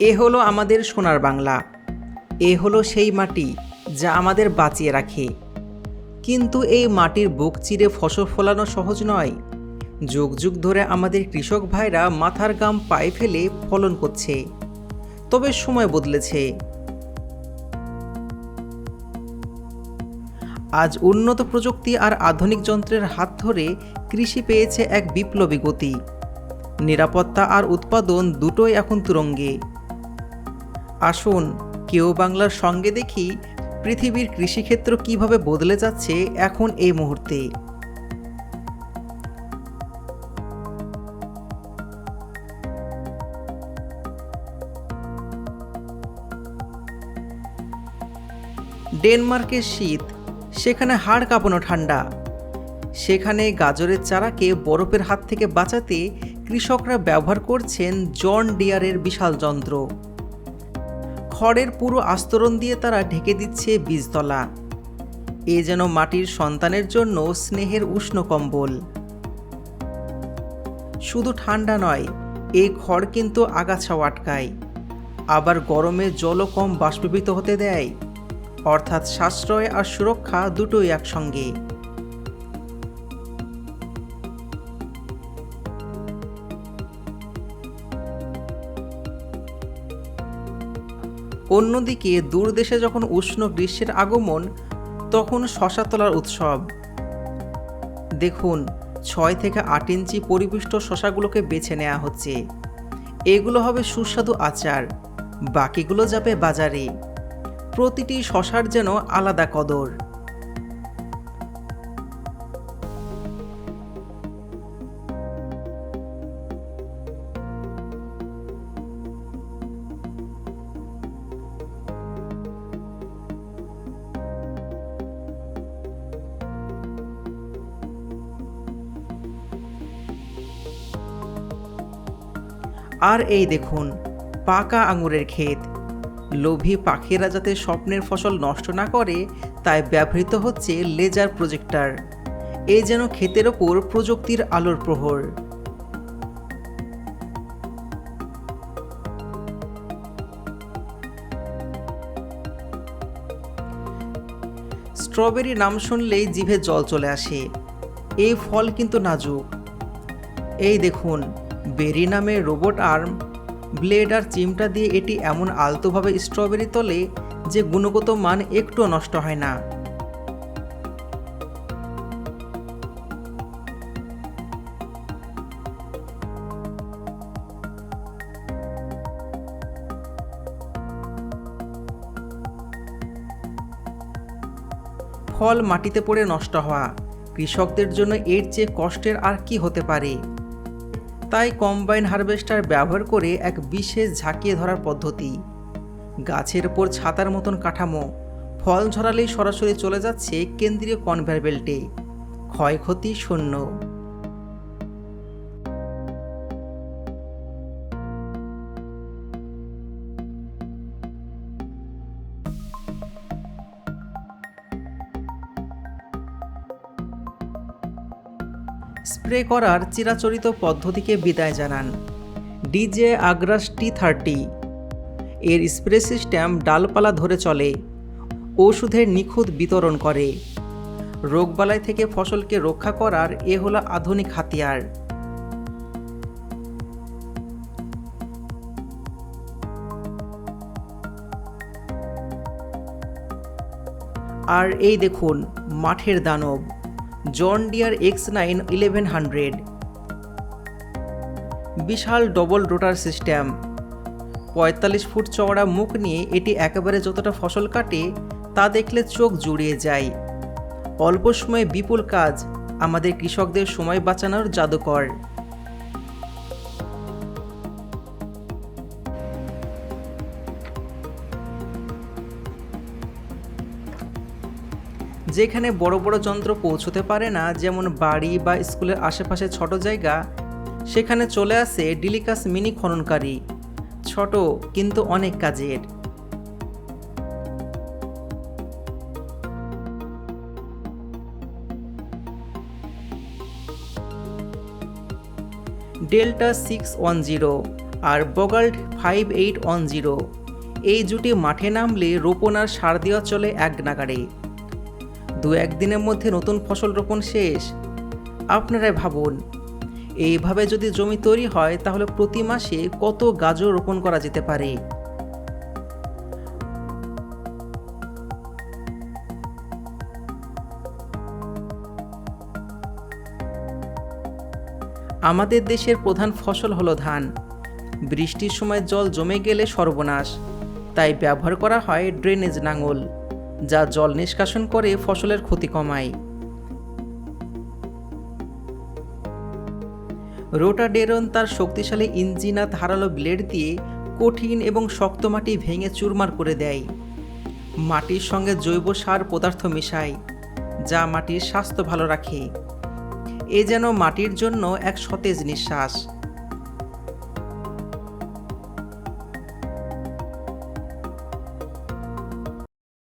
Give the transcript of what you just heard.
এ হলো আমাদের সোনার বাংলা। এ হলো সেই মাটি যা আমাদের বাঁচিয়ে রাখে। কিন্তু এই মাটির বুক চিরে ফসল ফলানো সহজ নয়। যুগ যুগ ধরে আমাদের কৃষক ভাইরা মাথার গাম পায়ে ফেলে ফলন করছে। তবে সময় বদলেছে। আজ উন্নত প্রযুক্তি আর আধুনিক যন্ত্রের হাত ধরে কৃষি পেয়েছে এক বিপ্লবী গতি। নিরাপত্তা আর উৎপাদন দুটোই এখন তুরঙ্গে। আসুন, কেউ বাংলার সঙ্গে দেখি পৃথিবীর কৃষিক্ষেত্র কীভাবে বদলে যাচ্ছে এখন এই মুহূর্তে। ডেনমার্কের শীত, সেখানে হাড় কাঁপানো ঠান্ডা। সেখানে গাজরের চারাকে বরফের হাত থেকে বাঁচাতে কৃষকরা ব্যবহার করছেন জন ডিয়ারের বিশাল যন্ত্র। খড়ের পুরো আস্তরণ দিয়ে তারা ঢেকে দিচ্ছে বীজতলা। এ যেন মাটির সন্তানের জন্য স্নেহের উষ্ণ কম্বল। শুধু ঠান্ডা নয় এই খড় কিন্তু আগাছাও আটকায়। আবার গরমে জলও কম বাষ্পীভূত হতে দেয়। অর্থাৎ সাশ্রয় আর সুরক্ষা দুটোই একসঙ্গে। অন্যদিকে দূর দেশে যখন উষ্ণ গ্রীষ্মের আগমন, তখন শশা তোলার উৎসব। দেখুন, ছয় থেকে আট ইঞ্চি পরিপুষ্ট শশাগুলোকে বেছে নেওয়া হচ্ছে। এগুলো হবে সুস্বাদু আচার, বাকিগুলো যাবে বাজারে। প্রতিটি শশার যেন আলাদা কদর। আর এই দেখুন, পাকা আঙুরের ক্ষেত। লোভী পাখিরা যাতে স্বপ্নের ফসল নষ্ট না করে, তাই ব্যবহৃত হচ্ছে লেজার প্রজেক্টর। এ যেন ক্ষেতের ওপর প্রযুক্তির আলোর প্রহর। স্ট্রবেরি নাম শুনলেই জিভে জল চলে আসে। এই ফল কিন্তু নাজুক। এই দেখুন বেরি নামে রোবট আর্ম ব্লেড আর চিমটা দিয়ে এটি এমন আলতোভাবে স্ট্রবেরি তোলে যে গুণগত মান একটুও নষ্ট হয় না। ফল মাটিতে পড়ে নষ্ট হওয়া, কৃষকদের জন্য এর চেয়ে কষ্টের আর কি হতে পারে? তাই কম্বাইন হারভেস্টার ব্যবহার করে এক বিশেষ ঝাঁকিয়ে ধরার পদ্ধতি। গাছের ওপর ছাতার মতন কাঠামো। ফল ঝরালেই সরাসরি চলে যাচ্ছে কেন্দ্রীয় কনভেয়ার বেল্টে। ক্ষয়ক্ষতি শূন্য। স্প্রে করার চিরাচরিত পদ্ধতিকে বিদায় জানান। DJI Agras T thirty. এর স্প্রে সিস্টেম ডালপালা ধরে চলে, ওষুধের নিখুঁত বিতরণ করে। রোগবালাই থেকে ফসলকে রক্ষা করার এ হলো আধুনিক হাতিয়ার। আর এই দেখুন, মাঠের দানব। John Deere X nine eleven hundred বিশাল ডবল রোটার সিস্টেম পঁয়তাল্লিশ ফুট চওড়া মুখ নিয়ে এটি একেবারে যতটা ফসল কাটে, তা দেখলে চোখ জুড়িয়ে যায়। অল্প সময়ে বিপুল কাজ। আমাদের কৃষকদের সময় বাঁচানোর জাদুকর। যেখানে বড় বড় যন্ত্র পৌঁছতে পারে না, যেমন বাড়ি বা স্কুলের আশেপাশে ছোট জায়গা, সেখানে চলে আসে ডিলিকাস মিনি খননকারী, ছোট কিন্তু অনেক কাজের। ডেল্টা সিক্স ওয়ান জিরো আর বগাল্ড ফাইভ এইট ওয়ান জিরো, এই জুটি মাঠে নামলে রোপণ আর সার দেওয়া চলে এক নাগাড়ে। দু একদিনের মধ্যে নতুন ফসল রোপণ শেষ। আপনারাই ভাবুন, এইভাবে যদি জমি তৈরি হয়, তাহলে প্রতি মাসে কত গাজর রোপণ করা যেতে পারে? আমাদের দেশের প্রধান ফসল হলো ধান। বৃষ্টির সময় জল জমে গেলে সর্বনাশ। তাই ব্যবহার করা হয় ড্রেনেজ নাঙল। যা জল নিষ্কাশন করে ফসলের ক্ষতি কমায়। রোটাডেরন তার শক্তিশালী ইঞ্জিন ধারালো ব্লেড দিয়ে কঠিন এবং শক্ত মাটি ভেঙে চুরমার করে দেয়। মাটির সঙ্গে জৈব সার পদার্থ মেশায়, যা মাটির স্বাস্থ্য ভালো রাখে। এ যেন মাটির জন্য এক সতেজ নিঃশ্বাস।